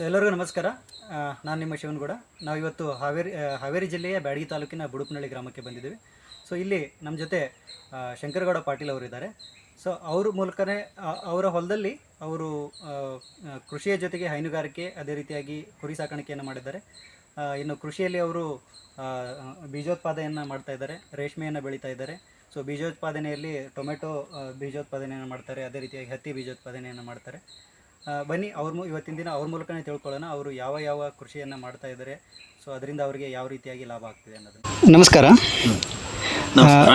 So ಎಲ್ಲರಿಗೂ ನಮಸ್ಕಾರ. ನಾನು ನಿಮ್ಮ ಶಿವನಗೌಡ. ನಾವು ಇವತ್ತು ಹಾವೇರಿ ಹಾವೇರಿ ಜಿಲ್ಲೆಯ ಬ್ಯಾಡಗಿ ತಾಲೂಕಿನ ಬುಡುಪನಹಳ್ಳಿ ಗ್ರಾಮಕ್ಕೆ ಬಂದಿದ್ದೀವಿ. ಸೊ ಇಲ್ಲಿ ನಮ್ಮ ಜೊತೆ ಶಂಕರಗೌಡ ಪಾಟೀಲ್ ಅವರು ಇದ್ದಾರೆ. ಸೊ ಅವ್ರ ಮೂಲಕನೇ ಅವರ ಹೊಲದಲ್ಲಿ ಅವರು ಕೃಷಿಯ ಜೊತೆಗೆ ಹೈನುಗಾರಿಕೆ, ಅದೇ ರೀತಿಯಾಗಿ ಕುರಿ ಸಾಕಾಣಿಕೆಯನ್ನು ಮಾಡಿದ್ದಾರೆ. ಇನ್ನು ಕೃಷಿಯಲ್ಲಿ ಅವರು ಬೀಜೋತ್ಪಾದನೆಯನ್ನು ಮಾಡ್ತಾ ಇದ್ದಾರೆ, ರೇಷ್ಮೆಯನ್ನು ಬೆಳೀತಾ ಇದ್ದಾರೆ. ಸೊ ಬೀಜೋತ್ಪಾದನೆಯಲ್ಲಿ ಟೊಮೆಟೊ ಬೀಜೋತ್ಪಾದನೆಯನ್ನು ಮಾಡ್ತಾರೆ, ಅದೇ ರೀತಿಯಾಗಿ ಹತ್ತಿ ಬೀಜೋತ್ಪಾದನೆಯನ್ನು ಮಾಡ್ತಾರೆ. ಬನ್ನಿ ಅವ್ರ ಮೂ ಇವತ್ತಿನ ದಿನ ಅವ್ರ ಮೂಲಕನೇ ತಿಳ್ಕೊಳ್ಳೋಣ ಅವರು ಯಾವ ಯಾವ ಕೃಷಿಯನ್ನು ಮಾಡ್ತಾ ಇದ್ದಾರೆ. ಸೊ ಅದರಿಂದ ಅವರಿಗೆ ಯಾವ ರೀತಿಯಾಗಿ ಲಾಭ ಆಗ್ತಿದೆ ಅನ್ನೋದು ನಮಸ್ಕಾರ. ನಮಸ್ಕಾರ.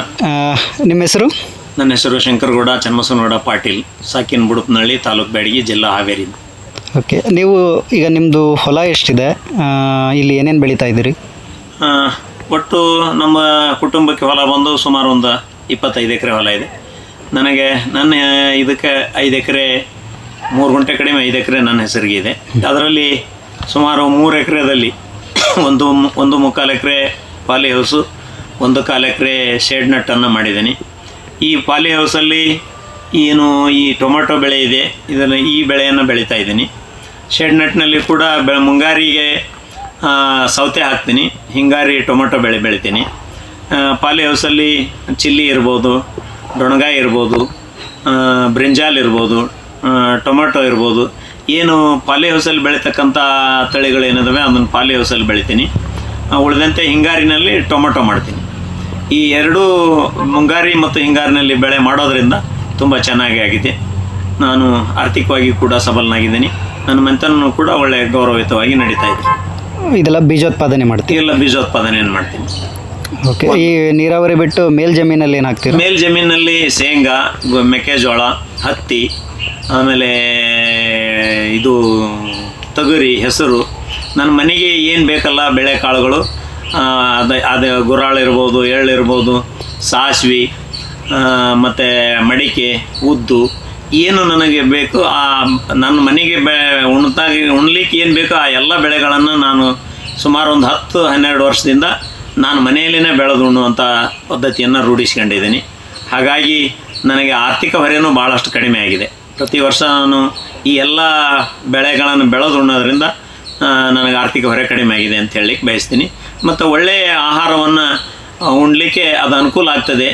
ನಿಮ್ಮ ಹೆಸರು? ನನ್ನ ಹೆಸರು ಶಂಕರಗೌಡ ಚನ್ನಬಸವನಗೌಡ ಪಾಟೀಲ್ ಸಾಕಿನ ಬುಡಪ್ನಹಳ್ಳಿ ತಾಲೂಕು ಬ್ಯಾಡಗಿ ಜಿಲ್ಲಾ ಹಾವೇರಿ. ಓಕೆ ನೀವು ಈಗ ನಿಮ್ಮದು ಹೊಲ ಎಷ್ಟಿದೆ? ಇಲ್ಲಿ ಏನೇನು ಬೆಳೀತಾ ಇದ್ದೀರಿ? ಒಟ್ಟು ನಮ್ಮ ಕುಟುಂಬಕ್ಕೆ ಹೊಲ ಬಂದು ಸುಮಾರು ಒಂದು ಇಪ್ಪತ್ತೈದು ಎಕರೆ ಹೊಲ ಇದೆ. ನನಗೆ ನನ್ನ ಇದಕ್ಕೆ ಐದು ಎಕರೆ ಮೂರು ಗಂಟೆ ಕಡಿಮೆ, ಐದು ಎಕರೆ ನನ್ನ ಹೆಸರಿಗೆ ಇದೆ. ಅದರಲ್ಲಿ ಸುಮಾರು ಮೂರು ಎಕರೆದಲ್ಲಿ ಒಂದು ಒಂದು ಮುಕ್ಕಾಲು ಎಕರೆ ಪಾಲಿ ಹೌಸು, ಒಂದು ಕಾಲು ಎಕರೆ ಶೇಡ್ ನಟ್ಟನ್ನು ಮಾಡಿದ್ದೀನಿ. ಈ ಪಾಲಿ ಹೌಸಲ್ಲಿ ಏನು ಈ ಟೊಮೆಟೊ ಬೆಳೆ ಇದೆ, ಇದನ್ನು ಈ ಬೆಳೆಯನ್ನು ಬೆಳೀತಾ ಇದ್ದೀನಿ. ಶೇಡ್ ನಟ್ನಲ್ಲಿ ಕೂಡ ಬೆ, ಮುಂಗಾರಿಗೆ ಸೌತೆ ಹಾಕ್ತೀನಿ. ಹಿಂಗಾರಿ ಟೊಮೆಟೊ ಬೆಳೆ ಬೆಳಿತೀನಿ. ಪಾಲಿ ಹೌಸಲ್ಲಿ ಚಿಲ್ಲಿ ಇರ್ಬೋದು ಡೊಣಗಾಯಿ ಇರ್ಬೋದು ಬ್ರಿಂಜಾಲ್ ಇರ್ಬೋದು ಟೊಮೆಟೊ ಇರ್ಬೋದು. ಏನು ಪಾಲಿ ಹೌಸಲ್ಲಿ ಬೆಳೀತಕ್ಕಂಥ ತಳಿಗಳು ಏನಿದಾವೆ ಅದನ್ನು ಪಾಲಿ ಹೌಸಲ್ಲಿ ಬೆಳಿತೀನಿ ಉಳಿದಂತೆ ಹಿಂಗಾರಿನಲ್ಲಿ ಟೊಮೆಟೊ ಮಾಡ್ತೀನಿ. ಈ ಎರಡೂ ಮುಂಗಾರಿ ಮತ್ತು ಹಿಂಗಾರಿನಲ್ಲಿ ಬೆಳೆ ಮಾಡೋದರಿಂದ ತುಂಬ ಚೆನ್ನಾಗಿ ಆಗಿದೆ. ನಾನು ಆರ್ಥಿಕವಾಗಿ ಕೂಡ ಸಬಲನಾಗಿದ್ದೀನಿ. ನನ್ನ ಮೆಂತನೂ ಕೂಡ ಒಳ್ಳೆಯ ಗೌರವಯುತವಾಗಿ ನಡೀತಾ ಇದೆ. ಇದೆಲ್ಲ ಬೀಜೋತ್ಪಾದನೆ ಮಾಡ್ತೀವಿ ಎಲ್ಲ ಬೀಜೋತ್ಪಾದನೆಯನ್ನು ಮಾಡ್ತೀನಿ. ಓಕೆ ಈ ನೀರಾವರಿ ಬಿಟ್ಟು ಮೇಲ್ ಜಮೀನಲ್ಲಿ ಏನು ಮೇಲ್ ಜಮೀನಲ್ಲಿ ಶೇಂಗಾ ಮೆಕ್ಕೆಜೋಳ ಹತ್ತಿ ಆಮೇಲೆ ಇದು ತೊಗರಿ ಹೆಸರು. ನನ್ನ ಮನೆಗೆ ಏನು ಬೇಕಲ್ಲ ಬೆಳೆಕಾಳುಗಳು ಅದು ಅದು ಗುರಾಳು ಇರ್ಬೋದು ಎಳ್ಳಿರ್ಬೋದು ಸಾಸ್ವಿ ಮತ್ತು ಮಡಿಕೆ, ಉದ್ದು ಏನು ನನಗೆ ಬೇಕು, ಆ ನನ್ನ ಮನೆಗೆ ಬೆ, ಉಣ್ತಾಗಿ, ಉಣ್ಲಿಕ್ಕೆ ಏನು ಬೇಕೋ, ಆ ಎಲ್ಲ ಬೆಳೆಗಳನ್ನು ನಾನು ಸುಮಾರು ಒಂದು ಹತ್ತು, ಹನ್ನೆರಡು ವರ್ಷದಿಂದ ನಾನು ಮನೆಯಲ್ಲೇ ಬೆಳೆದು ಉಣ್ಣುವಂಥ ಪದ್ಧತಿಯನ್ನು ರೂಢಿಸ್ಕೊಂಡಿದ್ದೀನಿ. ಹಾಗಾಗಿ ನನಗೆ ಆರ್ಥಿಕ ಹೊರೆಯೂ ಭಾಳಷ್ಟು ಕಡಿಮೆ ಆಗಿದೆ. ಪ್ರತಿ ವರ್ಷ ನಾನು ಈ ಎಲ್ಲ ಬೆಳೆಗಳನ್ನು ಬೆಳೆದು ಉಣ್ಣೋದ್ರಿಂದ ನನಗೆ ಆರ್ಥಿಕ ಹೊರೆ ಕಡಿಮೆ ಆಗಿದೆ ಅಂತ ಹೇಳಲಿಕ್ಕೆ ಬಯಸ್ತೀನಿ. ಮತ್ತು ಒಳ್ಳೆಯ ಆಹಾರವನ್ನು ಉಣ್ಲಿಕ್ಕೆ ಅದು ಅನುಕೂಲ ಆಗ್ತದೆ.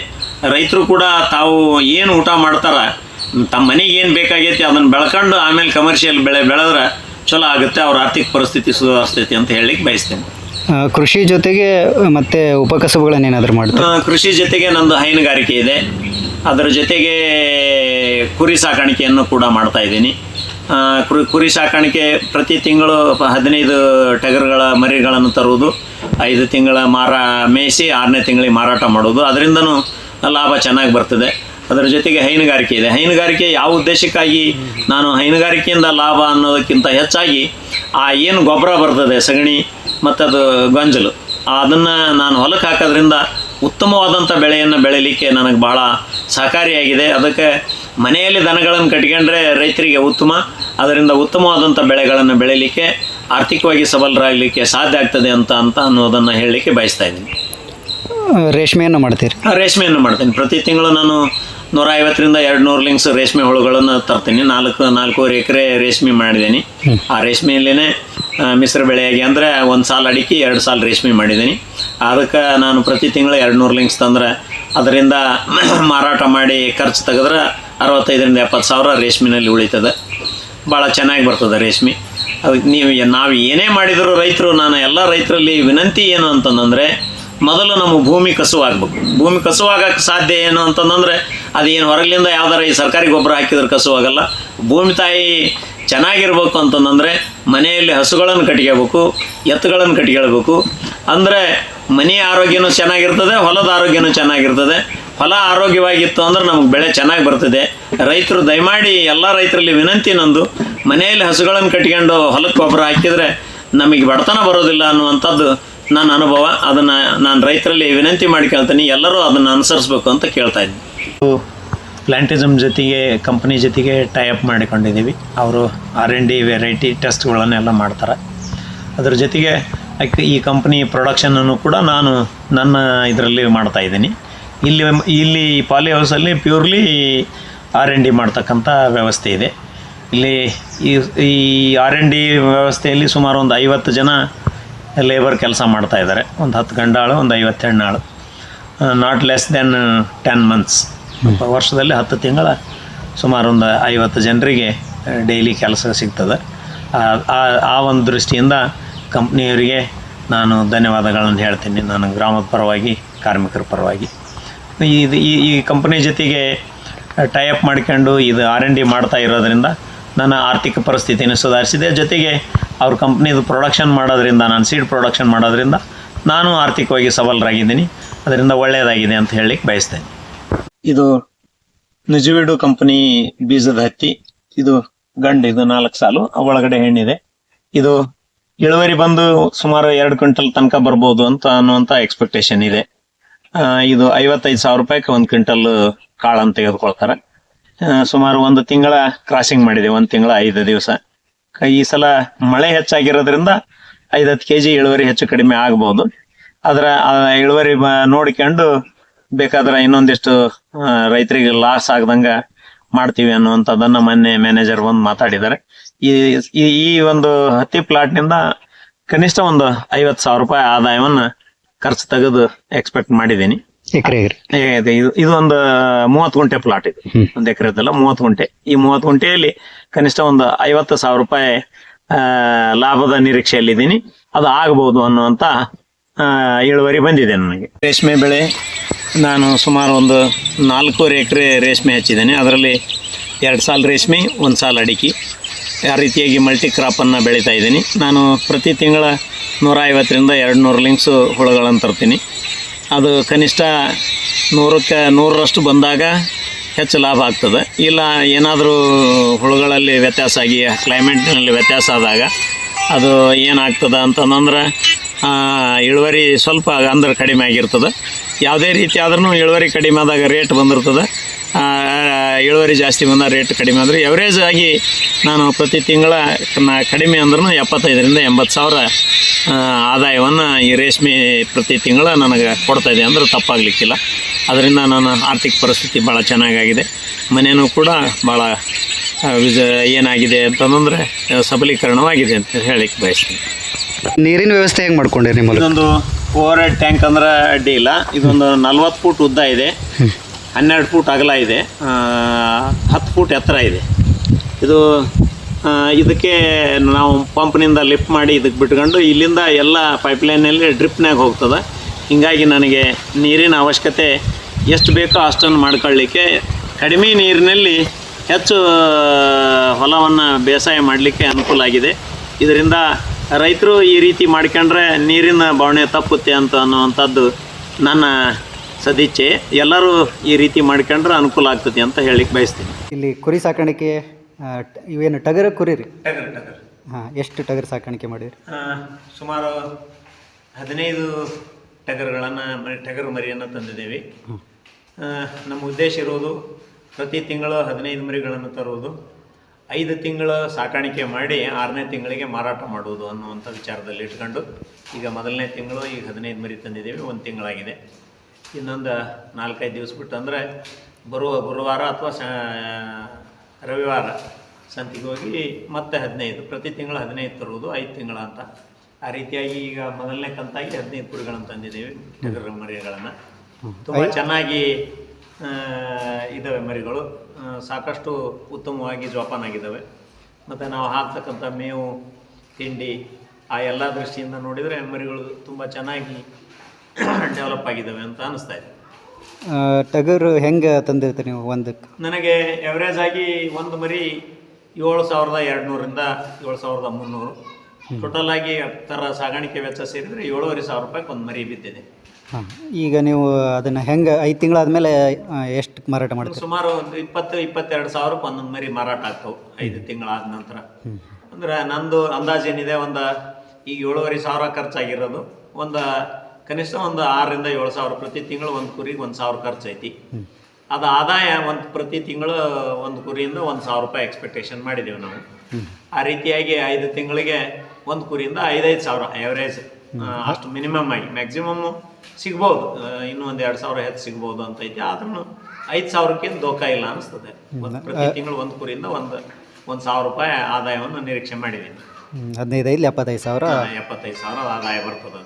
ರೈತರು ಕೂಡ ತಾವು ಏನು ಊಟ ಮಾಡ್ತಾರೆ ತಮ್ಮ ಮನೆಗೆ ಏನು ಬೇಕಾಗೈತಿ ಅದನ್ನು ಬೆಳ್ಕೊಂಡು ಆಮೇಲೆ ಕಮರ್ಷಿಯಲ್ ಬೆಳೆ ಬೆಳೆದ್ರೆ ಚಲೋ ಆಗುತ್ತೆ ಅವ್ರ ಆರ್ಥಿಕ ಪರಿಸ್ಥಿತಿ ಸುಧಾರಿಸ್ತೈತಿ ಅಂತ ಹೇಳಲಿಕ್ಕೆ ಬಯಸ್ತೇನೆ. ಕೃಷಿ ಜೊತೆಗೆ ಮತ್ತೆ ಉಪಕಸಬುಗಳನ್ನೇನಾದರೂ ಮಾಡ್ತಾರೆ? ಕೃಷಿ ಜೊತೆಗೆ ನಂದು ಹೈನುಗಾರಿಕೆ ಇದೆ. ಅದರ ಜೊತೆಗೆ ಕುರಿ ಸಾಕಾಣಿಕೆಯನ್ನು ಕೂಡ ಮಾಡ್ತಾ ಇದ್ದೀನಿ. ಕುರಿ ಕುರಿ ಸಾಕಾಣಿಕೆ ಪ್ರತಿ ತಿಂಗಳು ಹದಿನೈದು ಟಗರುಗಳ ಮರಿಗಳನ್ನು ತರುವುದು, ಐದು ತಿಂಗಳ ಮಾರ ಮೇಯಿಸಿ ಆರನೇ ತಿಂಗಳಿಗೆ ಮಾರಾಟ ಮಾಡುವುದು. ಅದರಿಂದನೂ ಲಾಭ ಚೆನ್ನಾಗಿ ಬರ್ತದೆ. ಅದರ ಜೊತೆಗೆ ಹೈನುಗಾರಿಕೆ ಇದೆ. ಹೈನುಗಾರಿಕೆ ಯಾವ ಉದ್ದೇಶಕ್ಕಾಗಿ? ನಾನು ಹೈನುಗಾರಿಕೆಯಿಂದ ಲಾಭ ಅನ್ನೋದಕ್ಕಿಂತ ಹೆಚ್ಚಾಗಿ ಆ ಏನು ಗೊಬ್ಬರ ಬರ್ತದೆ, ಸಗಣಿ ಮತ್ತು ಅದು ಗಂಜಲು, ಅದನ್ನು ನಾನು ಹೊಲಕ್ಕೆ ಹಾಕೋದ್ರಿಂದ ಉತ್ತಮವಾದಂಥ ಬೆಳೆಯನ್ನು ಬೆಳೀಲಿಕ್ಕೆ ನನಗೆ ಭಾಳ ಸಹಕಾರಿಯಾಗಿದೆ. ಅದಕ್ಕೆ ಮನೆಯಲ್ಲಿ ದನಗಳನ್ನು ಕಟ್ಕೊಂಡ್ರೆ ರೈತರಿಗೆ ಉತ್ತಮ. ಅದರಿಂದ ಉತ್ತಮವಾದಂಥ ಬೆಳೆಗಳನ್ನು ಬೆಳೀಲಿಕ್ಕೆ ಆರ್ಥಿಕವಾಗಿ ಸಬಲರಾಗಲಿಕ್ಕೆ ಸಾಧ್ಯ ಆಗ್ತದೆ ಅಂತ ಅಂತ ಅನ್ನೋದನ್ನು ಹೇಳಲಿಕ್ಕೆ ಬಯಸ್ತಾ ಇದ್ದೀನಿ. ರೇಷ್ಮೆಯನ್ನು ಮಾಡ್ತೀರಿ? ರೇಷ್ಮೆಯನ್ನು ಮಾಡ್ತೀನಿ. ಪ್ರತಿ ತಿಂಗಳು ನಾನು ನೂರ ಐವತ್ತರಿಂದ ಎರಡು ನೂರು ಲಿಂಕ್ಸ್ ರೇಷ್ಮೆ ಹುಳುಗಳನ್ನು ತರ್ತೀನಿ. ನಾಲ್ಕು ನಾಲ್ಕೂವರೆ ಎಕರೆ ರೇಷ್ಮೆ ಮಾಡಿದ್ದೀನಿ. ಆ ರೇಷ್ಮೆಯಲ್ಲೇ ಮಿಶ್ರ ಬೆಳೆಯಾಗಿ ಅಂದರೆ ಒಂದು ಸಾಲ ಅಡಿಕೆ ಎರಡು ಸಾಲ ರೇಷ್ಮೆ ಮಾಡಿದ್ದೀನಿ. ಅದಕ್ಕೆ ನಾನು ಪ್ರತಿ ತಿಂಗಳು ಎರಡು ನೂರು ಲಿಂಕ್ಸ್ ತಂದರೆ ಅದರಿಂದ ಮಾರಾಟ ಮಾಡಿ ಖರ್ಚು ತೆಗೆದ್ರೆ ಅರವತ್ತೈದರಿಂದ ಎಪ್ಪತ್ತು ಸಾವಿರ ರೇಷ್ಮಿನಲ್ಲಿ ಉಳಿತದೆ. ಭಾಳ ಚೆನ್ನಾಗಿ ಬರ್ತದೆ ರೇಷ್ಮೆ. ಅದಕ್ಕೆ ನೀವು ನಾವು ಏನೇ ಮಾಡಿದರೂ ರೈತರು, ನಾನು ಎಲ್ಲ ರೈತರಲ್ಲಿ ವಿನಂತಿ ಏನು ಅಂತಂದರೆ ಮೊದಲು ನಮಗೆ ಭೂಮಿ ಕಸುವಾಗಬೇಕು. ಭೂಮಿ ಕಸುವಾಗಕ್ಕೆ ಸಾಧ್ಯ ಏನು ಅಂತಂದರೆ ಅದೇನು ಹೊರಗಿಂದ ಯಾವ್ದಾರ ಈ ಸರ್ಕಾರಿ ಗೊಬ್ಬರ ಹಾಕಿದ್ರೆ ಕಸುವಾಗಲ್ಲ. ಭೂಮಿ ತಾಯಿ ಚೆನ್ನಾಗಿರ್ಬೇಕು ಅಂತಂದರೆ ಮನೆಯಲ್ಲಿ ಹಸುಗಳನ್ನು ಕಟ್ಕೋಬೇಕು ಎತ್ತುಗಳನ್ನು ಕಟ್ಕೊಳ್ಬೇಕು ಅಂದರೆ ಮನೆಯ ಆರೋಗ್ಯನೂ ಚೆನ್ನಾಗಿರ್ತದೆ, ಹೊಲದ ಆರೋಗ್ಯನೂ ಚೆನ್ನಾಗಿರ್ತದೆ. ಹೊಲ ಆರೋಗ್ಯವಾಗಿತ್ತು ಅಂದ್ರೆ ನಮಗೆ ಬೆಳೆ ಚೆನ್ನಾಗಿ ಬರ್ತದೆ. ರೈತರು ದಯಮಾಡಿ ಎಲ್ಲ ರೈತರಲ್ಲಿ ವಿನಂತಿ ನಂದು. ಮನೆಯಲ್ಲಿ ಹಸುಗಳನ್ನು ಕಟ್ಕೊಂಡು ಹೊಲಕ್ಕೆ ಗೊಬ್ಬರ ಹಾಕಿದರೆ ನಮಗೆ ಬಡತನ ಬರೋದಿಲ್ಲ ಅನ್ನುವಂಥದ್ದು ನನ್ನ ಅನುಭವ. ಅದನ್ನು ನಾನು ರೈತರಲ್ಲಿ ವಿನಂತಿ ಮಾಡಿ ಕೇಳ್ತೀನಿ. ಎಲ್ಲರೂ ಅದನ್ನು ಅನುಸರಿಸ್ಬೇಕು ಅಂತ ಕೇಳ್ತಾ ಇದ್ದೀನಿ. ಪ್ಲಾಂಟಿಸಮ್ ಜೊತೆಗೆ, ಕಂಪ್ನಿ ಜೊತೆಗೆ ಟೈಅಪ್ ಮಾಡಿಕೊಂಡಿದ್ದೀವಿ. ಅವರು ಆರ್ ಎನ್ ಡಿ ವೆರೈಟಿ ಟೆಸ್ಟ್ಗಳನ್ನೆಲ್ಲ ಮಾಡ್ತಾರೆ. ಅದ್ರ ಜೊತೆಗೆ, ಈ ಕಂಪ್ನಿ ಪ್ರೊಡಕ್ಷನನ್ನು ಕೂಡ ನಾನು ನನ್ನ ಇದರಲ್ಲಿ ಮಾಡ್ತಾ ಇದ್ದೀನಿ. ಇಲ್ಲಿ ಇಲ್ಲಿ ಪಾಲಿ ಹೌಸಲ್ಲಿ ಪ್ಯೂರ್ಲಿ ಆರ್ ಎನ್ ಡಿ ಮಾಡ್ತಕ್ಕಂಥ ವ್ಯವಸ್ಥೆ ಇದೆ. ಇಲ್ಲಿ ಈ ಈ ಆರ್ ಎನ್ ಡಿ ವ್ಯವಸ್ಥೆಯಲ್ಲಿ ಸುಮಾರು ಒಂದು ಐವತ್ತು ಜನ ಲೇಬರ್ ಕೆಲಸ ಮಾಡ್ತಾಯಿದ್ದಾರೆ ಒಂದು ಹತ್ತು ಗಂಡಾಳು ಒಂದು ಐವತ್ತು ಹೆಣ್ಣಾಳು. Not less than ten months ವರ್ಷದಲ್ಲಿ ಹತ್ತು ತಿಂಗಳ ಸುಮಾರು ಒಂದು ಐವತ್ತು ಜನರಿಗೆ ಡೈಲಿ ಕೆಲಸ ಸಿಗ್ತದೆ. ಆ- ಆ- ಆ ಒಂದು ದೃಷ್ಟಿಯಿಂದ ಕಂಪ್ನಿಯವರಿಗೆ ನಾನು ಧನ್ಯವಾದಗಳನ್ನು ಹೇಳ್ತೀನಿ. ನಾನು ಗ್ರಾಮದ ಪರವಾಗಿ ಕಾರ್ಮಿಕರ ಪರವಾಗಿ. ಇದು ಈ ಈ ಕಂಪನಿ ಜೊತೆಗೆ ಟೈಅಪ್ ಮಾಡ್ಕೊಂಡು ಇದು ಆರ್ ಎನ್ ಡಿ ಮಾಡ್ತಾ ಇರೋದ್ರಿಂದ ನನ್ನ ಆರ್ಥಿಕ ಪರಿಸ್ಥಿತಿಯನ್ನು ಸುಧಾರಿಸಿದೆ. ಜೊತೆಗೆ ಅವ್ರ ಕಂಪ್ನಿದು ಪ್ರೊಡಕ್ಷನ್ ಮಾಡೋದ್ರಿಂದ, ನಾನು ಸೀಡ್ ಪ್ರೊಡಕ್ಷನ್ ಮಾಡೋದ್ರಿಂದ ನಾನು ಆರ್ಥಿಕವಾಗಿ ಸಬಲರಾಗಿದ್ದೀನಿ. ಅದರಿಂದ ಒಳ್ಳೆಯದಾಗಿದೆ ಅಂತ ಹೇಳಲಿಕ್ಕೆ ಬಯಸ್ತೇನೆ. ಇದು ನಿಜವಿಡು ಕಂಪನಿ ಬೀಜದ ಹತ್ತಿ. ಇದು ಗಂಡು, ಇದು ನಾಲ್ಕು ಸಾಲು ಒಳಗಡೆ ಹೆಣ್ಣಿದೆ. ಇದು ಇಳುವರಿ ಬಂದು ಸುಮಾರು ಎರಡು ಕ್ವಿಂಟಲ್ ತನಕ ಬರ್ಬೋದು ಅಂತ ಅನ್ನುವಂಥ ಎಕ್ಸ್ಪೆಕ್ಟೇಷನ್ ಇದೆ. ಇದು ಐವತ್ತೈದು ಸಾವಿರ ರೂಪಾಯಿಗೆ ಒಂದು ಕ್ವಿಂಟಲ್ ಕಾಳನ್ನು ತೆಗೆದುಕೊಳ್ತಾರೆ. ಸುಮಾರು ಒಂದು ತಿಂಗಳ ಕ್ರಾಸಿಂಗ್ ಮಾಡಿದೆ, ಒಂದು ತಿಂಗಳ ಐದು ದಿವಸ. ಈ ಸಲ ಮಳೆ ಹೆಚ್ಚಾಗಿರೋದ್ರಿಂದ ಐದತ್ತು ಕೆ ಜಿ ಇಳುವರಿ ಹೆಚ್ಚು ಕಡಿಮೆ ಆಗ್ಬೋದು. ಅದರ ಇಳುವರಿ ನೋಡಿಕೊಂಡು ಬೇಕಾದ್ರೆ ಇನ್ನೊಂದಿಷ್ಟು ರೈತರಿಗೆ ಲಾಸ್ ಆಗ್ದಂಗ ಮಾಡ್ತೀವಿ ಅನ್ನುವಂಥದ್ದನ್ನ ಮೊನ್ನೆ ಮ್ಯಾನೇಜರ್ ಬಂದು ಮಾತಾಡಿದ್ದಾರೆ. ಈ, ಈ- ಈ ಒಂದು ಹತ್ತಿ ಪ್ಲಾಟ್ನಿಂದ ಕನಿಷ್ಠ ಒಂದು ಐವತ್ತು ಸಾವಿರ ರೂಪಾಯಿ ಆದಾಯವನ್ನ ಖರ್ಚು ತೆಗೆದು ಎಕ್ಸ್ಪೆಕ್ಟ್ ಮಾಡಿದ್ದೀನಿ. ಎಕರೆ ಏ, ಇದು ಇದು- ಇದು ಒಂದು ಮೂವತ್ತು ಗುಂಟೆ ಪ್ಲಾಟ್ ಇದು. ಒಂದು ಎಕರೆದಲ್ಲ ಮೂವತ್ತು ಗುಂಟೆ. ಈ ಮೂವತ್ತು ಗುಂಟೆಯಲ್ಲಿ ಕನಿಷ್ಠ ಒಂದು ಐವತ್ತು ಸಾವಿರ ರೂಪಾಯಿ ಆ, ಲಾಭದ ನಿರೀಕ್ಷೆಯಲ್ಲಿದ್ದೀನಿ. ಅದು ಆಗಬಹುದು ಅನ್ನುವಂತ ಆ, ಇಳುವರಿ ಬಂದಿದೆ ನನಗೆ. ರೇಷ್ಮೆ ಬೆಳೆ ನಾನು ಸುಮಾರು ಒಂದು ನಾಲ್ಕೂವರೆ ಎಕರೆ ರೇಷ್ಮೆ ಹಚ್ಚಿದ್ದೇನೆ. ಅದರಲ್ಲಿ ಎರಡು ಸಾಲ ರೇಷ್ಮೆ ಒಂದು ಸಾಲ ಅಡಿಕೆ. ಆ ರೀತಿಯಾಗಿ ಮಲ್ಟಿ ಕ್ರಾಪನ್ನು ಬೆಳೀತಾ ಇದ್ದೀನಿ. ನಾನು ಪ್ರತಿ ತಿಂಗಳ ನೂರ ಐವತ್ತರಿಂದ ಎರಡು ನೂರು ಲಿಂಕ್ಸು ಹುಳುಗಳನ್ನು ತರ್ತೀನಿ. ಅದು ಕನಿಷ್ಠ ನೂರಕ್ಕೆ ನೂರರಷ್ಟು ಬಂದಾಗ ಹೆಚ್ಚು ಲಾಭ ಆಗ್ತದೆ. ಇಲ್ಲ, ಏನಾದರೂ ಹುಳುಗಳಲ್ಲಿ ವ್ಯತ್ಯಾಸ ಆಗಿ ಕ್ಲೈಮೇಟ್ನಲ್ಲಿ ವ್ಯತ್ಯಾಸ ಆದಾಗ ಅದು ಏನಾಗ್ತದೆ ಅಂತಂದ್ರೆ ಇಳುವರಿ ಸ್ವಲ್ಪ ಅಂದ್ರೆ ಕಡಿಮೆ ಆಗಿರ್ತದೆ. ಯಾವುದೇ ರೀತಿ ಆದ್ರೂ ಇಳುವರಿ ಕಡಿಮೆ ಆದಾಗ ರೇಟ್ ಬಂದಿರ್ತದೆ. ಇಳುವರಿ ಜಾಸ್ತಿ ಬಂದ ರೇಟ್ ಕಡಿಮೆ ಅಂದರೆ ಎವರೇಜ್ ಆಗಿ ನಾನು ಪ್ರತಿ ತಿಂಗಳ ಕಡಿಮೆ ಅಂದ್ರೂ ಎಪ್ಪತ್ತೈದರಿಂದ ಎಂಬತ್ತು ಸಾವಿರ ಆದಾಯವನ್ನು ಈ ರೇಷ್ಮೆ ಪ್ರತಿ ತಿಂಗಳ ನನಗೆ ಕೊಡ್ತಾ ಇದೆ ಅಂದ್ರೆ ತಪ್ಪಾಗಲಿಕ್ಕಿಲ್ಲ. ಅದರಿಂದ ನನ್ನ ಆರ್ಥಿಕ ಪರಿಸ್ಥಿತಿ ಭಾಳ ಚೆನ್ನಾಗಾಗಿದೆ. ಮನೆಯೂ ಕೂಡ ಭಾಳ ವಿಜ ಏನಾಗಿದೆ ಅಂತಂದರೆ ಸಬಲೀಕರಣವಾಗಿದೆ ಅಂತ ಹೇಳಿಕ್ಕೆ ಬಯಸ್ತೀನಿ. ನೀರಿನ ವ್ಯವಸ್ಥೆ ಹೆಂಗೆ ಮಾಡ್ಕೊಂಡಿರಿ ನಿಮ್ಮ ಇದೊಂದು ಓವರ್ ಹೆಡ್ ಟ್ಯಾಂಕ್ ಅಂದ್ರೆ ಅಡ್ಡಿ ಇಲ್ಲ. ಇದೊಂದು ನಲ್ವತ್ತು ಫೂಟ್ ಉದ್ದ ಇದೆ. ಹನ್ನೆರಡು ಫೂಟ್ ಅಗಲ ಇದೆ. ಹತ್ತು ಫೂಟ್ ಎತ್ತರ ಇದೆ. ಇದು ಇದಕ್ಕೆ ನಾವು ಪಂಪ್ನಿಂದ ಲಿಫ್ಟ್ ಮಾಡಿ ಇದಕ್ಕೆ ಬಿಟ್ಕೊಂಡು ಇಲ್ಲಿಂದ ಎಲ್ಲ ಪೈಪ್ಲೈನಲ್ಲಿ ಡ್ರಿಪ್ನಾಗ ಹೋಗ್ತದೆ. ಹೀಗಾಗಿ ನನಗೆ ನೀರಿನ ಅವಶ್ಯಕತೆ ಎಷ್ಟು ಬೇಕೋ ಅಷ್ಟನ್ನು ಮಾಡ್ಕೊಳ್ಳಿಕ್ಕೆ ಕಡಿಮೆ ನೀರಿನಲ್ಲಿ ಹೆಚ್ಚು ಹೊಲವನ್ನು ಬೇಸಾಯ ಮಾಡಲಿಕ್ಕೆ ಅನುಕೂಲ ಆಗಿದೆ. ಇದರಿಂದ ರೈತರು ಈ ರೀತಿ ಮಾಡ್ಕೊಂಡ್ರೆ ನೀರಿನ ಬವಣೆ ತಪ್ಪುತ್ತೆ ಅಂತ ಅನ್ನುವಂಥದ್ದು ನನ್ನ ಸದಿಚ್ಛೆ ಎಲ್ಲರೂ ಈ ರೀತಿ ಮಾಡ್ಕೊಂಡ್ರೆ ಅನುಕೂಲ ಆಗ್ತದೆ ಅಂತ ಹೇಳಿಕ್ಕೆ ಬಯಸ್ತೀನಿ. ಇಲ್ಲಿ ಕುರಿ ಸಾಕಾಣಿಕೆ ಇವೇನು ಟಗರ ಕುರಿ ರೀ? ಹಾಂ ಎಷ್ಟು ಟಗರ್ ಸಾಕಾಣಿಕೆ ಮಾಡಿರಿ? ಸುಮಾರು ಹದಿನೈದು ಟಗರುಗಳನ್ನು ಮರಿ ಟಗರು ಮರಿಯನ್ನು ತಂದಿದ್ದೇವೆ. ನಮ್ಮ ಉದ್ದೇಶ ಇರೋದು ಪ್ರತಿ ತಿಂಗಳು ಹದಿನೈದು ಮರಿಗಳನ್ನು ತರುವುದು. ಐದು ತಿಂಗಳ ಸಾಕಾಣಿಕೆ ಮಾಡಿ ಆರನೇ ತಿಂಗಳಿಗೆ ಮಾರಾಟ ಮಾಡುವುದು ಅನ್ನುವಂಥ ವಿಚಾರದಲ್ಲಿ ಇಟ್ಕೊಂಡು ಈಗ ಮೊದಲನೇ ತಿಂಗಳು ಈಗ ಹದಿನೈದು ಮರಿ ತಂದಿದ್ದೀವಿ ಒಂದು ತಿಂಗಳಾಗಿದೆ. ಇನ್ನೊಂದು ನಾಲ್ಕೈದು ದಿವಸ ಬಿಟ್ಟು ಅಂದರೆ ಬರುವ ಗುರುವಾರ ಅಥವಾ ಸ ರವಿವಾರ ಸಂತಿಗೆ ಹೋಗಿ ಮತ್ತೆ ಹದಿನೈದು ಪ್ರತಿ ತಿಂಗಳು ಹದಿನೈದು ತರುವುದು ಐದು ತಿಂಗಳ ಅಂತ. ಆ ರೀತಿಯಾಗಿ ಈಗ ಮೊದಲನೇ ಕಂತಾಗಿ ಹದಿನೈದು ಕುರಿಗಳನ್ನು ತಂದಿದ್ದೀವಿ ಟಗರು ಮರಿಗಳನ್ನು. ತುಂಬ ಚೆನ್ನಾಗಿ ಇದ್ದಾವೆ ಮರಿಗಳು. ಸಾಕಷ್ಟು ಉತ್ತಮವಾಗಿ ಜೋಪಾನಾಗಿದ್ದಾವೆ ಮತ್ತು ನಾವು ಹಾಕ್ತಕ್ಕಂಥ ಮೇವು ತಿಂಡಿ ಆ ಎಲ್ಲ ದೃಷ್ಟಿಯಿಂದ ನೋಡಿದರೆ ಮರಿಗಳು ತುಂಬ ಚೆನ್ನಾಗಿ ಡೆವಲಪ್ ಆಗಿದ್ದಾವೆ ಅಂತ ಅನ್ನಿಸ್ತಾ ಇದೆ. ಟಗರು ಹೆಂಗೆ ತಂದಿರ್ತೀರಿ ನೀವು ಒಂದಕ್ಕೆ? ನನಗೆ ಎವರೇಜ್ ಆಗಿ ಒಂದು ಮರಿ ಏಳು ಸಾವಿರದ ಎರಡು ನೂರಿಂದ ಏಳು ಸಾವಿರದ ಮುನ್ನೂರು. ಟೋಟಲ್ ಆಗಿ ಥರ ಸಾಗಾಣಿಕೆ ವೆಚ್ಚ ಸೇರಿದರೆ ಏಳುವರೆ ಸಾವಿರ ರೂಪಾಯಿಗೆ ಒಂದು ಮರಿ ಬಿದ್ದಿದೆ. ಹಾಂ ಈಗ ನೀವು ಅದನ್ನು ಹೆಂಗೆ ಐದು ತಿಂಗಳಾದಮೇಲೆ ಎಷ್ಟು ಮಾರಾಟ ಮಾಡ್ತೀರಿ? ಸುಮಾರು ಒಂದು ಇಪ್ಪತ್ತು ಇಪ್ಪತ್ತೆರಡು ಸಾವಿರಕ್ಕೆ ಒಂದೊಂದು ಮರಿ ಮಾರಾಟ ಆಗ್ತವೆ ಐದು ತಿಂಗಳಾದ ನಂತರ. ಅಂದ್ರೆ ನಂದು ಅಂದಾಜು ಏನಿದೆ ಒಂದು ಈಗ ಏಳುವರೆ ಸಾವಿರ ಖರ್ಚಾಗಿರೋದು ಒಂದು ಕನಿಷ್ಠ ಒಂದು ಆರರಿಂದ ಏಳು ಸಾವಿರ ಪ್ರತಿ ತಿಂಗಳು ಒಂದು ಕುರಿಗೆ ಒಂದು ಸಾವಿರ ಖರ್ಚು ಐತಿ ಅದು ಆದಾಯ ಒಂದು ಪ್ರತಿ ತಿಂಗಳು ಒಂದು ಕುರಿಯಿಂದ ಒಂದು ಸಾವಿರ ರೂಪಾಯಿ ಎಕ್ಸ್ಪೆಕ್ಟೇಷನ್ ಮಾಡಿದ್ದೀವಿ ನಾವು. ಆ ರೀತಿಯಾಗಿ ಐದು ತಿಂಗಳಿಗೆ ಒಂದು ಕುರಿಯಿಂದ ಐದೈದು ಸಾವಿರ ಎವರೇಜ್ ಅಷ್ಟು ಮಿನಿಮಮ್ ಆಗಿ ಮ್ಯಾಕ್ಸಿಮಮ್ ಸಿಗ್ಬೋದು. ಇನ್ನೂ ಒಂದು ಎರಡು ಸಾವಿರ ಹೆಚ್ಚು ಸಿಗ್ಬೋದು ಅಂತ ಐತಿ. ಆದ್ರೂ ಐದು ಸಾವಿರಕ್ಕೇನು ದೋಖ ಇಲ್ಲ ಅನಿಸ್ತದೆ. ಪ್ರತಿ ತಿಂಗಳು ಒಂದು ಕುರಿಯಿಂದ ಒಂದು ಒಂದು ಸಾವಿರ ರೂಪಾಯಿ ಆದಾಯವನ್ನು ನಿರೀಕ್ಷೆ ಮಾಡಿದ್ದೀನಿ. ಹದಿನೈದು ಎಪ್ಪತ್ತೈದು ಸಾವಿರ? ಎಪ್ಪತ್ತೈದು ಸಾವಿರ ಆದಾಯ ಬರ್ತದೆ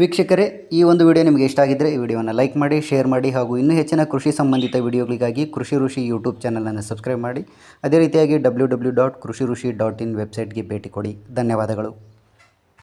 ವೀಕ್ಷಕರೇ ಈ ಒಂದು ವಿಡಿಯೋ ನಿಮಗೆ ಇಷ್ಟ ಆಗಿದ್ದರೆ ಈ ವಿಡಿಯೋನ ಲೈಕ್ ಮಾಡಿ ಶೇರ್ ಮಾಡಿ ಹಾಗೂ ಇನ್ನೂ ಹೆಚ್ಚಿನ ಕೃಷಿ ಸಂಬಂಧಿತ ವಿಡಿಯೋಗಳಿಗಾಗಿ ಕೃಷಿ ಋಷಿ ಯೂಟ್ಯೂಬ್ ಚಾನಲನ್ನು ಸಬ್ಸ್ಕ್ರೈಬ್ ಮಾಡಿ. ಅದೇ ರೀತಿಯಾಗಿ ಡಬ್ಲ್ಯೂ ಡಬ್ಲ್ಯೂ ಡಾಟ್ ಕೃಷಿ ಋಷಿ ಡಾಟ್ ಇನ್ ವೆಬ್ಸೈಟ್ಗೆ ಭೇಟಿ ಕೊಡಿ. ಧನ್ಯವಾದಗಳು.